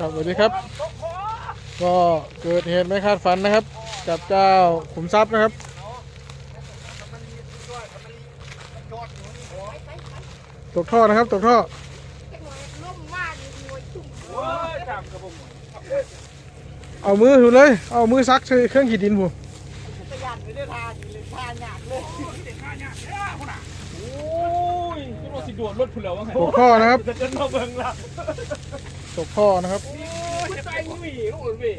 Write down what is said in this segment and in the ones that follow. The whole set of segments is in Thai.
ครับสวัสดีครับ ก็เกิดเหตุไม่คาดฝันนะครับ กับเจ้าขุมทรัพย์นะครับตกท่อนะครับตกท่อเอามือถูเลย เอามือซักใส่เครื่องขีดดินผมโอ้ยที่เราสิดวนรถพุ่นแล้ววะไงตกท่อนะครับจะเดินมาเบิ่งละ ตกท่อนะครับโอ้ยใจหนุ่ยลูกเว้ย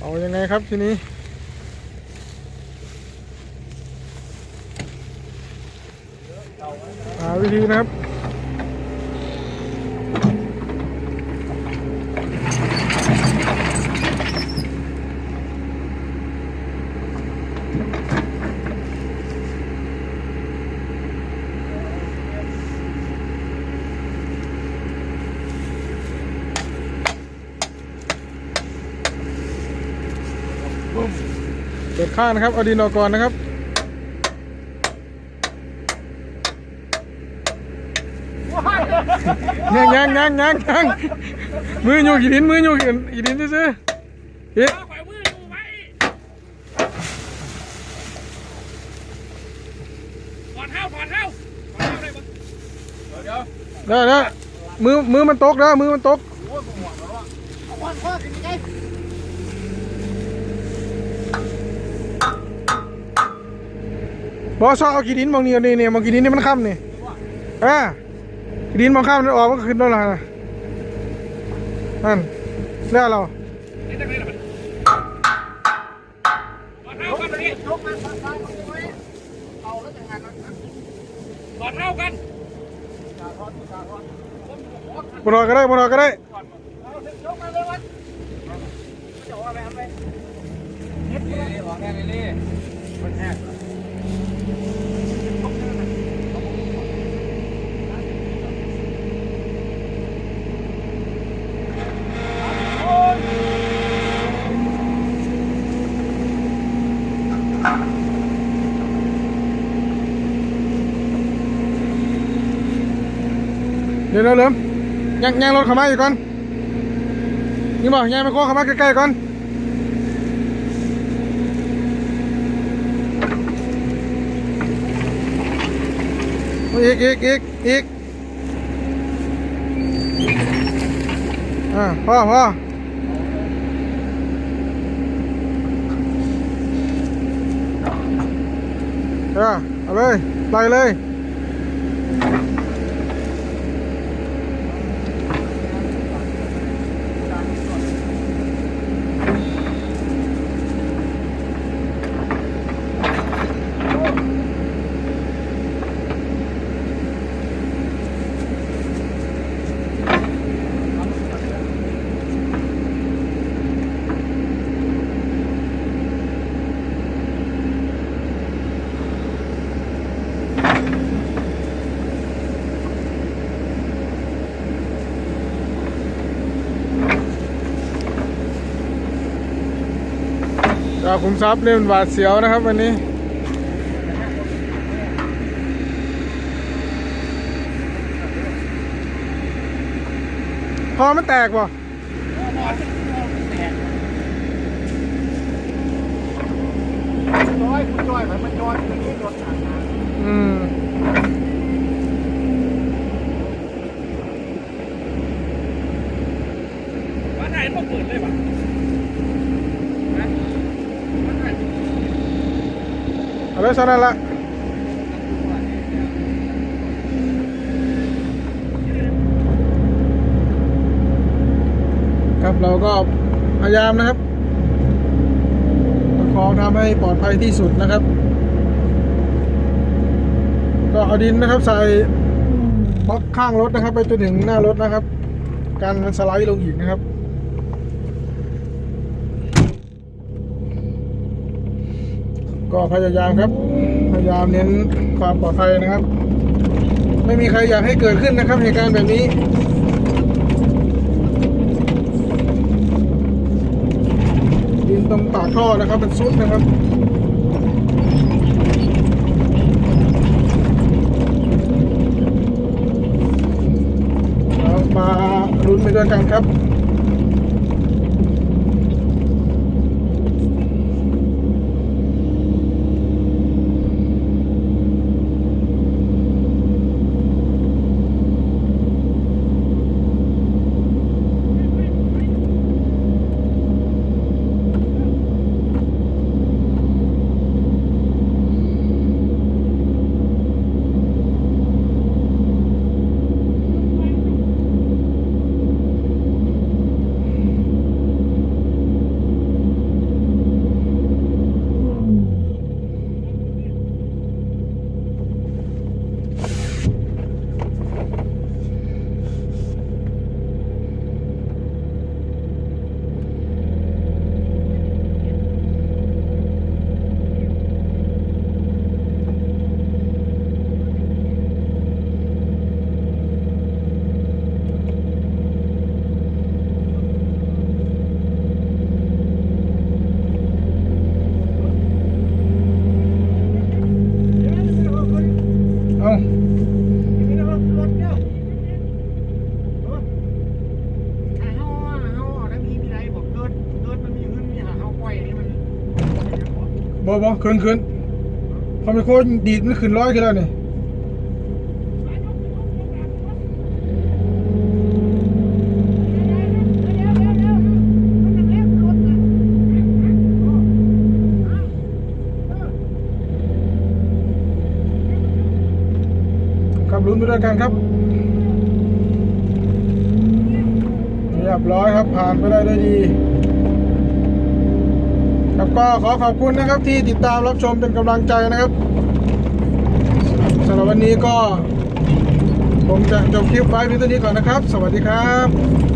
เอายังไงครับทีนี้หาวิธีนะครับ เปิดข้างนะครับ เอาดินออกก่อนนะครับ ยังยังยังยังยังมืออยู่กี่ดินมืออยู่กี่ดินซื้อเอ๊ะเอาไปมือดูไว้ถอนเท้อนเท้าถอนเท้าได้ปะเดี๋ยวเด้อเอมือมือมันตกเด้อมือมันตก บอสเอากี่ดินมองนี่นี่นี่มองกี่ดินนี่มันค่ำนี่อ่ากี่ดินมองค่ำมันออกมันก็ขึ้นแล้วล่ะนั่นแล้วเรานี่จังเลยล่ะมันถอนเท้ากันตรงนี้ถอนเท้ากันบรอก็ได้บรอก็ได้เดี๋ เดี๋ยวเริ่มยังยังรถเข้ามาอยู่ก่อนนี่บอกยังไม่โค้งเข้ามาใกล้ๆก่อนอีกอีกอีกอีกอ่าพ่อพ่อเออเอาเลยไปเลย จากขุมทรัพย์เนี่ยมันหวาดเสียวนะครับวันนี้พอมันแตกป่ะร้อยคุณร้อยมันมันย้อนอย่างนี้โดนหนักนะอืม ว่าถ่ายต้องเปิดเลยปะนะว่าถ่าย เอาเลยเท่านั้นละครับเราก็พยายามนะครับประคองทำให้ปลอดภัยที่สุดนะครับ ก็เอาดินนะครับใส่บล็อกข้างรถนะครับ ไปจนถึงหน้ารถนะครับ การสไลด์ลงอีกนะครับ ก็พยายามครับ พยายามเน้นความปลอดภัยนะครับ ไม่มีใครอยากให้เกิดขึ้นนะครับเหตุการณ์แบบนี้ดินตรงปากท่อนะครับเป็นซุดนะครับมาลุ้นไปด้วยกันครับ ขึ้นขึ้นพอไมีโค้ดดีดมันขึ้นร้อยขึ้นแล้วนี่ขับลุ้นไปด้วยกันครับเรียบร้อยครับผ่านไปได้ด้วยดี แล้วก็ขอขอบคุณนะครับที่ติดตามรับชมเป็นกำลังใจนะครับสำหรับวันนี้ก็ ผมจะจบคลิปไว้เพียงเท่านี้ก่อนนะครับ สวัสดีครับ